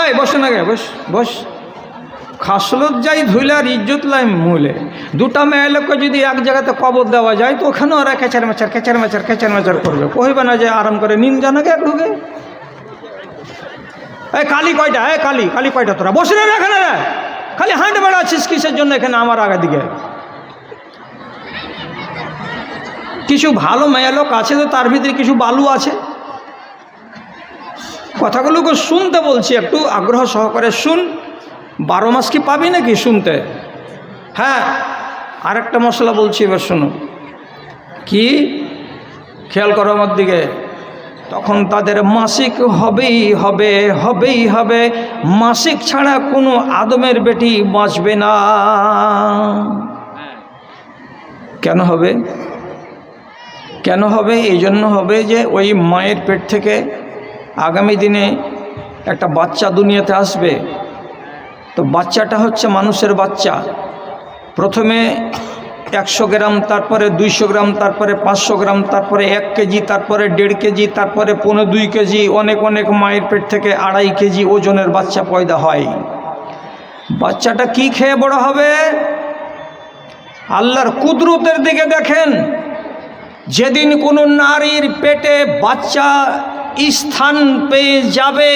এই, বসে না গে বস বস। খাসলত যাই ধুইলার ইজ্জত লাই মূলে। দুটা মেয়ে লোককে যদি এক জায়গাতে কবর দেওয়া যায়, তো ওখানে ওরা কেচার মেচার কেচার মেচার কেচার মেচার করবে। কহিবে না যে আরাম করে নিন জানা গে ঢুকে এই, কালি কয়টা? এই, কালি কালি কয়টা তোরা? বসে না এখানে রে। খালি হাঁট বেড়াচ্ছিস কিসের জন্য এখানে আমার আগে দিকে? কিছু ভালো মেয়ে লোক আছে তো তার ভিতরে কিছু বালু আছে? কথাগুলোকে শুনতে বলছি, একটু আগ্রহ সহকারে শুন। বারো মাস কি পাবি নাকি শুনতে? হ্যাঁ আরেকটা মশলা বলছি, এবার শোনো। কি? খেয়াল করো আমার দিকে। তখন তাদের মাসিক হবেই হবে হবেই হবে। মাসিক ছাড়া কোনো আদমের বেটি বাঁচবে না। কেন হবে? কেন হবে? এই জন্য হবে যে ওই মায়ের পেট থেকে আগামী দিনে একটা বাচ্চা দুনিয়াতে আসবে, তো বাচ্চাটা হচ্ছে মানুষের বাচ্চা। প্রথমে একশো গ্রাম, তারপরে দুইশো গ্রাম, তারপরে পাঁচশো গ্রাম, তারপরে এক কেজি, তারপরে দেড় কেজি, তারপরে পনেরো দুই কেজি, অনেক অনেক মায়ের পেট থেকে আড়াই কেজি ওজনের বাচ্চা পয়দা হয়। বাচ্চাটা কি খেয়ে বড় হবে? আল্লাহর কুদরতের দিকে দেখেন। যেদিন কোনো নারীর পেটে বাচ্চা স্থান পেয়ে যাবে,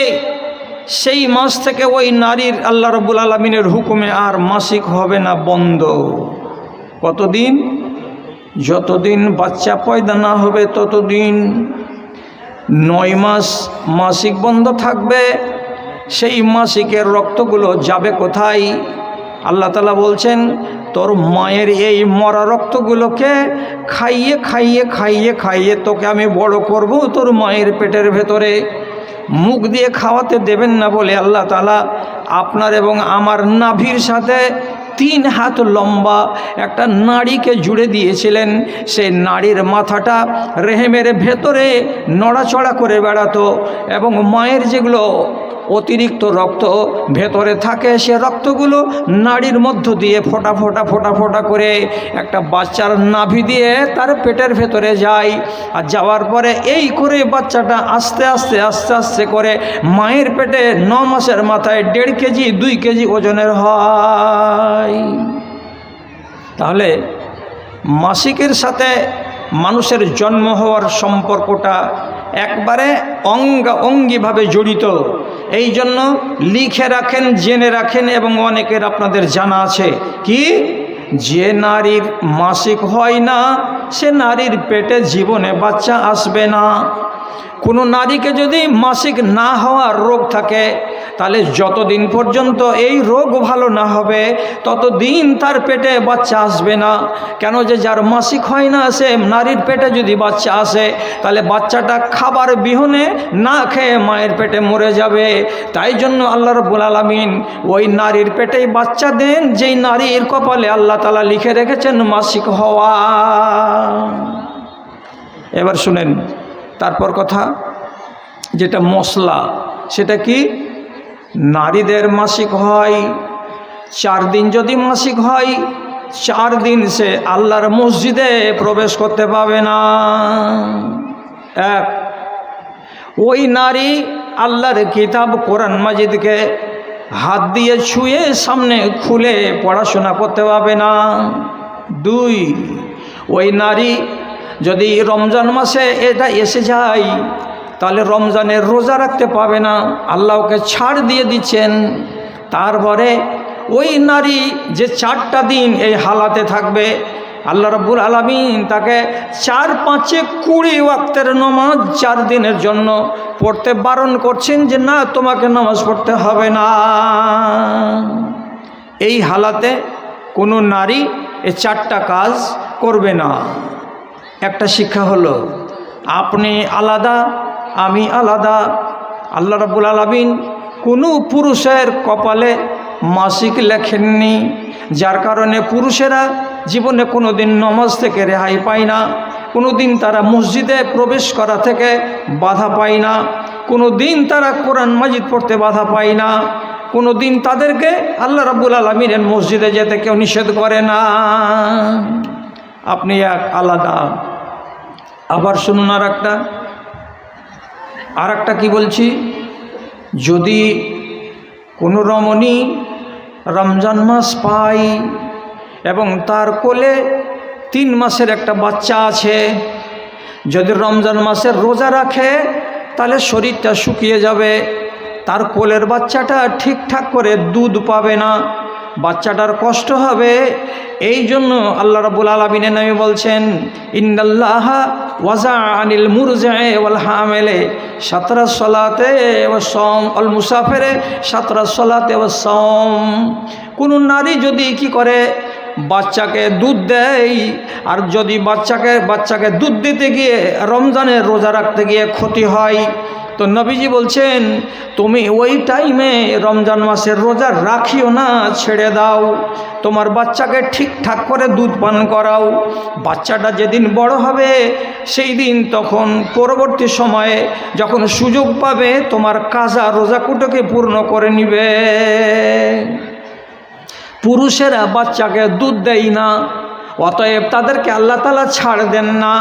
সেই মাস থেকে ওই নারীর আল্লাহ রবুল আলমিনের হুকুমে আর মাসিক হবে না, বন্ধ। কতদিন? যতদিন বাচ্চা পয়দা না হবে, ততদিন নয় মাস মাসিক বন্ধ থাকবে, সেই মাসিকের রক্তগুলো যাবে কোথায়? আল্লাহ তালা বলছেন তোর মায়ের এই মরা রক্তগুলোকে খাইয়ে খাইয়ে খাইয়ে খাইয়ে তোকে আমি বড় করব তোর মায়ের পেটের ভেতরে। মুখ দিয়ে খাওয়াতে দেবেন না বলে আল্লাহ তালা আপনার এবং আমার নাভির সাথে তিন হাত লম্বা একটা নাড়িকে জুড়ে দিয়েছিলেন। সেই নাড়ির মাথাটা রেহেমের ভেতরে নড়াচড়া করে বেড়াতো এবং মায়ের যেগুলো অতিরিক্ত রক্ত ভেতরে থাকে, সে রক্তগুলো নাড়ির মধ্য দিয়ে ফোটা ফোটা ফোটা ফোটা করে একটা বাচ্চার নাভি দিয়ে তার পেটের ভেতরে যায়। আর যাওয়ার পরে এই করে বাচ্চাটা আস্তে আস্তে আস্তে আস্তে করে মায়ের পেটে ন মাসের মাথায় দেড় কেজি, দুই কেজি ওজনের হয়। তাহলে মাসিকের সাথে মানুষের জন্ম হওয়ার সম্পর্কটা একবারে অঙ্গা অঙ্গিভাবে জড়িত। এই জন্য লিখে রাখেন, জেনে রাখেন এবং অনেকের আপনাদের জানা আছে। কি? যে নারীর মাসিক হয় না, সে নারীর পেটে জীবনে বাচ্চা আসবে না। কোনো নারীকে যদি মাসিক না হওয়ার রোগ থাকে, তাহলে যতদিন পর্যন্ত এই রোগ ভালো না হবে, ততদিন তার পেটে বাচ্চা আসবে না। কেন যে যার মাসিক হয় না, সে নারীর পেটে যদি বাচ্চা আসে, তাহলে বাচ্চাটা খাবার বিহনে না খেয়ে মায়ের পেটে মরে যাবে। তাই জন্য আল্লাহ রব্বুল আলমিন ওই নারীর পেটেই বাচ্চা দেন, যেই নারীর কপালে আল্লাহ তালা লিখে রেখেছেন মাসিক হওয়া। এবার শুনেন। তারপর কথা, যেটা মশলা, সেটা কি? নারীদের মাসিক হয়, চার দিন যদি মাসিক হয়, চার দিন সে আল্লাহর মসজিদে প্রবেশ করতে পাবে না। এক, ওই নারী আল্লাহর কিতাব কোরআন মাজিদকে হাত দিয়ে ছুঁয়ে সামনে খুলে পড়াশোনা করতে পারবে না। দুই, ওই নারী যদি রমজান মাসে এটা এসে যায়, তাহলে রমজানের রোজা রাখতে পাবে না। আল্লাহকে ছাড় দিয়ে দিচ্ছেন। তারপরে ওই নারী যে চারটা দিন এই হালাতে থাকবে, আল্লাহ রব্বুল আলমিন তাকে চার পাঁচে কুড়ি ওয়াক্তের নমাজ চার দিনের জন্য পড়তে বারণ করছেন যে, না, তোমাকে নামাজ পড়তে হবে না। এই হালাতে কোনো নারী এ চারটা কাজ করবে না। একটা শিক্ষা হলো, আপনি আলাদা, আমি আলাদা। আল্লাহ রাবুল আলমিন কোনো পুরুষের কপালে মাসিক লেখেননি, যার কারণে পুরুষেরা জীবনে কোনো দিন নমাজ থেকে রেহাই পায় না কোনো দিন তারা মসজিদে প্রবেশ করা থেকে বাধা পায় না কোনো দিন তারা কোরআন মাজিদ পড়তে বাধা পায় না কোনো দিন তাদেরকে আল্লাহ রাবুল আলমিনের মসজিদে যেতে কেউ নিষেধ করে না। আপনি এক আলাদা আবার শুনুন আর একটা আর একটা কী বলছি? যদি কোনো রমণী রমজান মাস পায় এবং তার কোলে তিন মাসের একটা বাচ্চা আছে, যদি রমজান মাসের রোজা রাখে, তাহলে শরীরটা শুকিয়ে যাবে। তার কোলের বাচ্চাটা ঠিকঠাক করে দুধ পাবে না। বাচ্চাটার কষ্ট হবে, এই জন্য আল্লাহ রাবুল আলমিনের নামে বলছেন ইন্দাল্লাহ ওয়াজা আনিল মুরজায়ে ওয়াল হামেলে সাতরা সলাতে ও সম অল মুসাফেরে সাতরা সলাতে ও সম কোনো নারী যদি কি করে, বাচ্চাকে দুধ দেয়, আর যদি বাচ্চাকে বাচ্চাকে দুধ দিতে গিয়ে রমজানের রোজা রাখতে গিয়ে ক্ষতি হয় তো নবীজি বলছেন, তুমি ওই টাইমে রমজান মাসের রোজা রাখিও না, ছেড়ে দাও। তোমার বাচ্চাকে ঠিকঠাক করে দুধ পান করাও। বাচ্চাটা যেদিন বড় হবে, সেই দিন তখন পরবর্তী সময়ে যখন সুযোগ পাবে, তোমার কাজা রোজাকুটোকে পূর্ণ করে নিবে। পুরুষেরা বাচ্চাকে দুধ দেয় না, অতএব তাদেরকে আল্লাহ তালা ছাড় দেন না।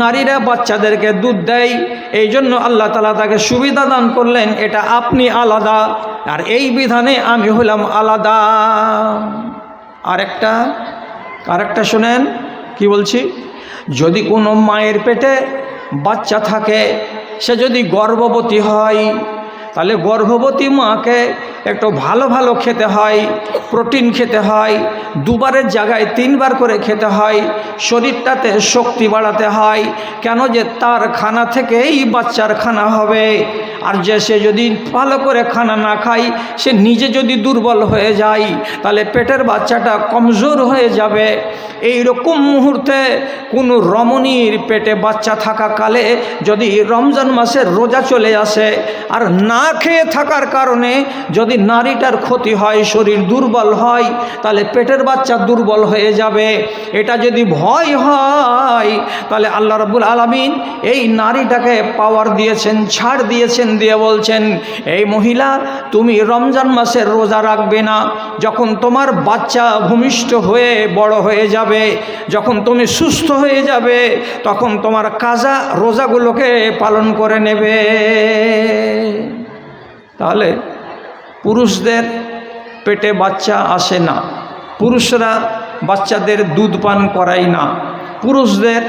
নারীরা বাচ্চাদেরকে দুধ দেয় এই জন্য আল্লাহ তালা তাকে সুবিধা দান করলেন, এটা আপনি আলাদা, আর এই বিধানে আমি হলাম আলাদা। আরেকটা আরেকটা শোনেন, কি বলছি? যদি কোনো মায়ের পেটে বাচ্চা থাকে, সে যদি গর্ভবতী হয়, তাহলে গর্ভবতী মাকে একটু ভালো ভালো খেতে হয়, প্রোটিন খেতে হয়, দুবারের জায়গায় তিনবার করে খেতে হয়, শরীরটাতে শক্তি বাড়াতে হয়, কেন যে তার খানা থেকেই বাচ্চার খানা হবে। আর যে সে যদি ভালো করে খানা না খায়, সে নিজে যদি দুর্বল হয়ে যায়, তাহলে পেটের বাচ্চাটা কমজোর হয়ে যাবে। এই রকম মুহূর্তে কোনো রমণীর পেটে বাচ্চা থাকাকালে যদি রমজান মাসের রোজা চলে আসে, আর না খেয়ে থাকার কারণে যদি নারীটার ক্ষতি হয়, শরীর দুর্বল হয়, তাহলে পেটের বাচ্চা দুর্বল হয়ে যাবে। এটা যদি ভয় হয়, তাহলে আল্লাহ রাবুল আলমিন এই নারীটাকে পাওয়ার দিয়েছেন, ছাড় দিয়েছেন, দিয়ে বলছেন, এই মহিলা, তুমি রমজান মাসের রোজা রাখবে না। যখন তোমার বাচ্চা ভূমিষ্ঠ হয়ে বড় হয়ে যাবে, যখন তুমি সুস্থ হয়ে যাবে, তখন তোমার কাজা রোজাগুলোকে পালন করে নেবে। তাহলে পুরুষদের পেটে বাচ্চা আসে না। পুরুষরা বাচ্চাদের দুধ পান করায় না। পুরুষদের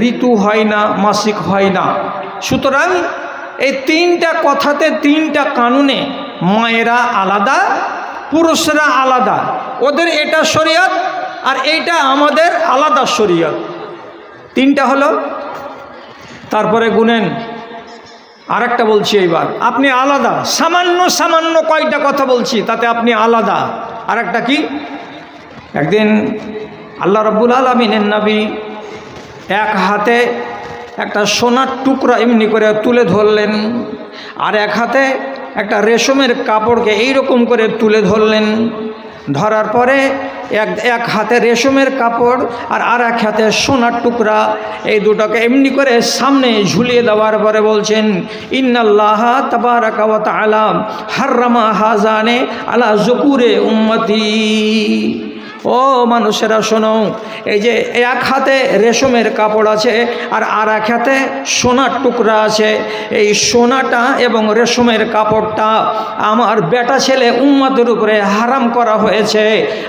ঋতু হয় না, মাসিক হয় না। সুতরাং এই তিনটা কথাতে তিনটা কানুনে মায়েরা আলাদা, পুরুষরা আলাদা। ওদের এটা শরীয়ত আর এইটা আমাদের আলাদা শরীয়ত। তিনটা হলো, তারপরে গুনেন। আরেকটা বলছি এইবার। আপনি আলাদা, সামান্য সামান্য কয়টা কথা বলছি, তাতে আপনি আলাদা। আর একটা কি? একদিন আল্লাহ রব্বুল আলমিনের নবী এক হাতে একটা সোনার টুকরা এমনি করে তুলে ধরলেন, আর এক হাতে একটা রেশমের কাপড়কে এই রকম করে তুলে ধরলেন। ধরার পরে এক এক হাতে রেশমের কাপড় আর আর এক হাতে সোনার টুকরা। এই দুটোকে এমনি করে সামনে ঝুলিয়ে দেওয়ার পরে বলছেন, ইন্নাল্লাহ তবারকাওয়াত আলাম হাররামা হাজানে আলা জকুরে উম্মতি। ও মানুষেরা, শোনো, এই যে এক হাতে রেশমের কাপড় আছে আর আর এক হাতে সোনার টুকরা আছে। এই সোনাটা এবং রেশমের কাপড়টা আমার বেটা ছেলে উম্মাতের উপরে হারাম করা হয়েছে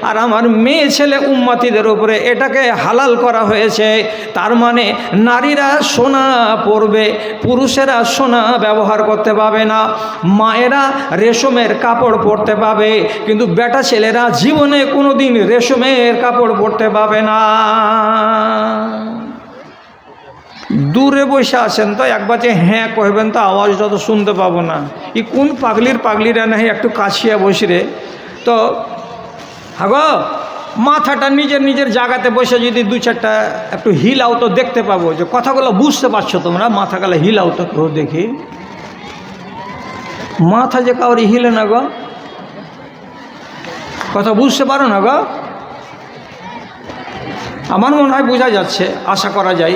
আর আমার মেয়ে ছেলে উম্মাতিদের উপরে এটাকে হালাল করা হয়েছে। তার মানে নারীরা সোনা পরবে, পুরুষেরা সোনা ব্যবহার করতে পাবে না, মায়েরা রেশমের কাপড় পরতে পাবে কিন্তু বেটা ছেলেরা জীবনে কোনো দিন রেশমের কাপড় পরতে পাবে না। দূরে বসে আছেন তো একবার যে হ্যাঁ কহবেন তো আওয়াজটা তো শুনতে পাবো না। ই কোন পাগলির পাগলিরা নাহি একটু কাছিয়া বসিরে তো, হাগো, মাথাটা নিজের নিজের জায়গাতে বসে যদি দু চারটা একটু হিলাও তো দেখতে পাবো। যে কথাগুলো বুঝতে পারছ তোমরা, মাথাগুলো হিলাও তো কেউ দেখি। মাথা যে কাউরি হিলে না গো। কথা বুঝতে পারো না গো? আমার মনে হয় বোঝা যাচ্ছে আশা করা যায়।